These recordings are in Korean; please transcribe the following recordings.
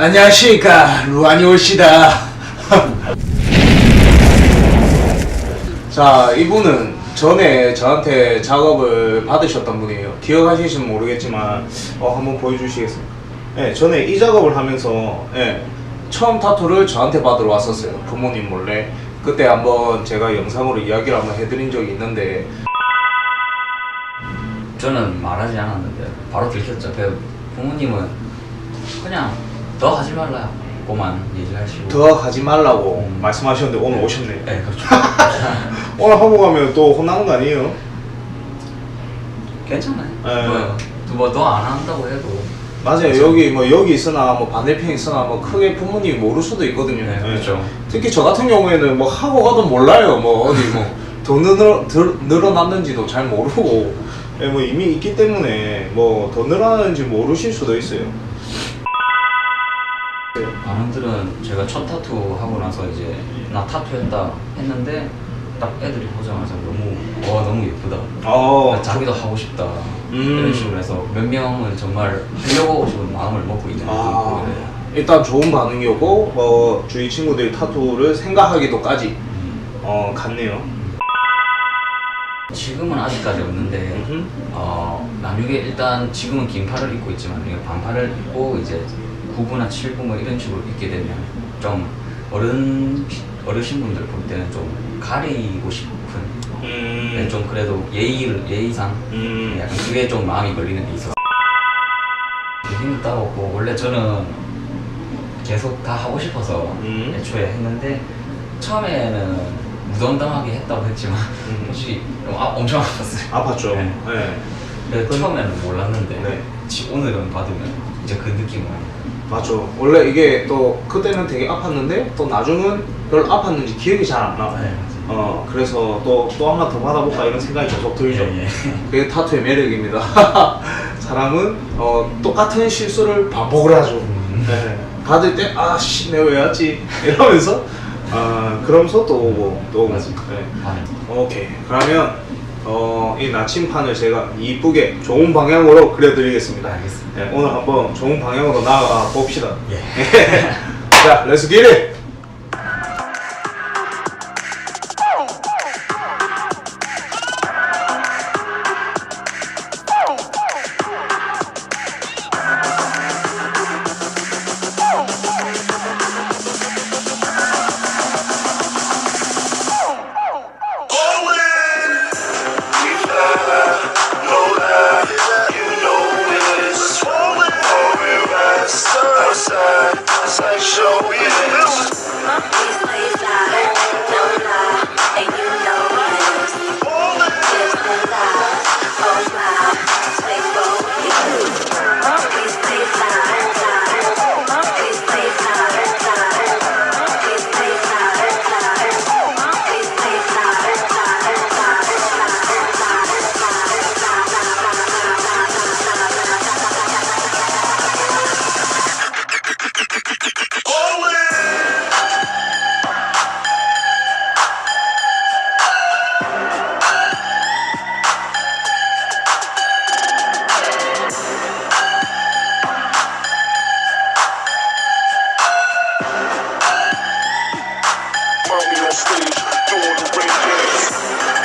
안녕하십니까 루안이 올시다. 자 이분은 전에 저한테 작업을 받으셨던 분이에요. 기억하실지는 모르겠지만 어, 한번 보여주시겠습니까? 네, 전에 이 작업을 하면서 예, 처음 타투를 저한테 받으러 왔었어요. 부모님 몰래. 그때 한번 제가 영상으로 이야기를 한번 해드린 적이 있는데. 저는 말하지 않았는데 바로 들켰죠. 그 부모님은 그냥 더 하지 말라고만 얘기하시고. 더 하지 말라고 음. 말씀하셨는데 오늘 오셨네 네, 그렇죠. 오늘 하고 가면 또 혼나는 거 아니에요? 괜찮아요. 네. 뭐더 안 한다고 해도. 맞아요. 그렇죠. 여기 뭐 여기 있으나 뭐 반대편 있으나 뭐 크게 부모님이 모를 수도 있거든요. 네, 그렇죠. 특히 저 같은 경우에는 뭐 하고 가도 몰라요. 뭐 어디 뭐 더 늘어 덜- 늘어났는지도 잘 모르고 예, 뭐 이미 있기 때문에 뭐 더 늘어나는지 모르실 수도 있어요. 반응들은 제가 첫 타투 하고 나서 이제 나 타투했다 했는데 딱 애들이 보자마자 너무 와 너무 예쁘다. 어, 자기도 하고 싶다. 음. 이런 식으로 해서 몇 명은 정말 하려고 지금 마음을 먹고 있는 아, 이래요. 일단 좋은 반응이었고 어, 주위 친구들이 타투를 생각하기도까지 음. 어, 갔네요. 지금은 아직까지 없는데 음흠. 어, 나중에 일단 지금은 긴 팔을 입고 있지만 반팔을 입고 이제 9부나 7부 뭐 이런 식으로 입게 되면 좀 어른 어르신분들 볼 때는 좀 가리고 싶은 음, 네, 좀 그래도 예의를 예의상 음. 약간 그게 좀 마음이 걸리는 게 있어. 힘을 따고 원래 저는 계속 다 하고 싶어서 음. 애초에 했는데 처음에는 무덤덤하게 했다고 했지만 음. 솔직히 좀 아, 엄청 아팠어요. 아팠죠. 네. 네. 근데 그건- 처음에는 몰랐는데 네. 지- 오늘은 받으면 이제 그 느낌을 맞죠. 원래 이게 또 그때는 되게 아팠는데 또 나중은 별로 아팠는지 기억이 잘 안 나. 네. 어 그래서 또 또 한 번 더 받아볼까 이런 생각이 계속 들죠. 예, 예. 그게 타투의 매력입니다. 사람은 어, 똑같은 실수를 반복을 하죠. 음. 네. 받을 때 아씨 내가 왜 왔지 이러면서 아 그러면서 또 오고 또 오고. 네. 반응. 오케이 그러면 어, 이 나침판을 제가 이쁘게 좋은 방향으로 그려드리겠습니다. 알겠습니다. 네, 오늘 한번 좋은 방향으로 나가 봅시다. 예. 자, 렛츠 기릿! Find me on stage doing the rain dance.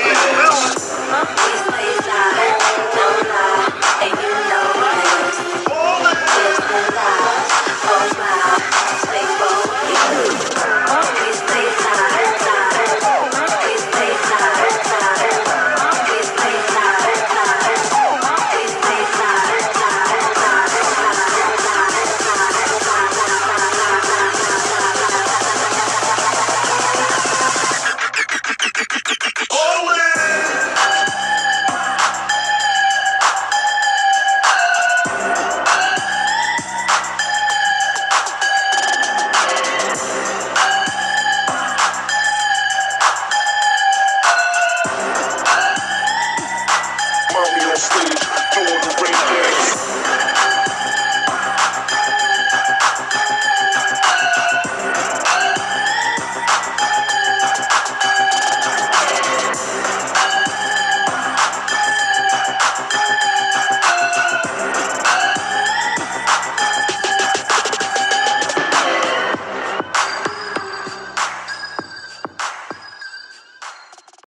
isso não?